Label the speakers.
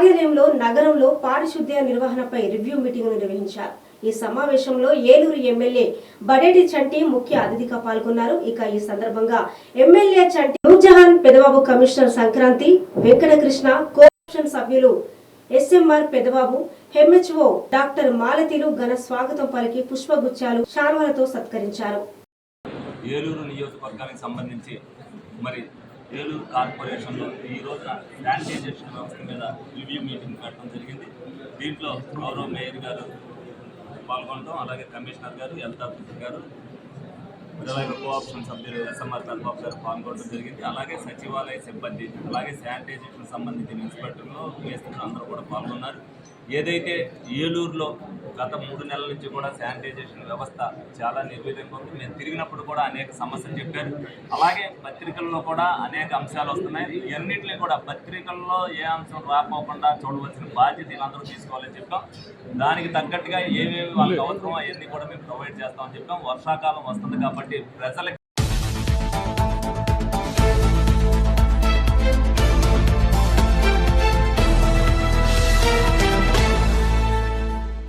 Speaker 1: కార్యాలయంలో నగరంలో పారిశుద్ధ్య నిర్వహణపై రివ్యూ మీటింగ్ నిర్వహించారు. ఈ సమావేశంలో ఏలూరు ఎమ్మెల్యే బడేటి చంటి ముఖ్య అతిథిగా పాల్గొన్నారు. ఇక ఈ సందర్భంగా MLA Chanti Noorjahan Pedababu commissioner Sankranti Venkatakrishna co-option సభ్యులు S M R Pedababu H O doctor మాలతీలు ఘన స్వాగతం పలికి పుష్పగుచ్చాలు శాల్వలతో సత్కరించారు.
Speaker 2: ఏలూరు నియోజకవర్గానికి సంబంధించి మరి ఏలూరు కార్పొరేషన్లో ఈ రోజున శానిటైజేషన్ వ్యవస్థ మీద రివ్యూ మీటింగ్ పెట్టడం జరిగింది. దీంట్లో గౌరవ మేయర్ గారు పాల్గొనడం అలాగే కమిషనర్ గారు హెల్త్ ఆఫీసర్ గారు అలాగే కోఆప్షన్ సభ్యులు ఎస్ఎంఆర్ కల్బాబు గారు పాల్గొనడం జరిగింది. అలాగే సచివాలయ సిబ్బంది అలాగే శానిటైజేషన్ సంబంధించిన ఇన్స్పెక్టర్లు మేస్త్రులు అందరూ కూడా పాల్గొన్నారు. ఏదైతే ఏలూరులో గత మూడు నెలల నుంచి కూడా శానిటైజేషన్ వ్యవస్థ చాలా నిర్వీర్యంగా ఉంది. మేము తిరిగినప్పుడు కూడా అనేక సమస్యలు చెప్పారు. అలాగే పత్రికల్లో కూడా అనేక అంశాలు వస్తున్నాయి. ఇవన్నింటినీ కూడా పత్రికల్లో ఏ అంశం రాకపోకుండా చూడవలసిన బాధ్యత వీళ్ళందరూ తీసుకోవాలని చెప్పాం. దానికి తగ్గట్టుగా ఏమేమి వాళ్ళకి అవసరమో అవన్నీ కూడా మేము ప్రొవైడ్ చేస్తామని చెప్పాం. వర్షాకాలం వస్తుంది కాబట్టి ప్రజలకి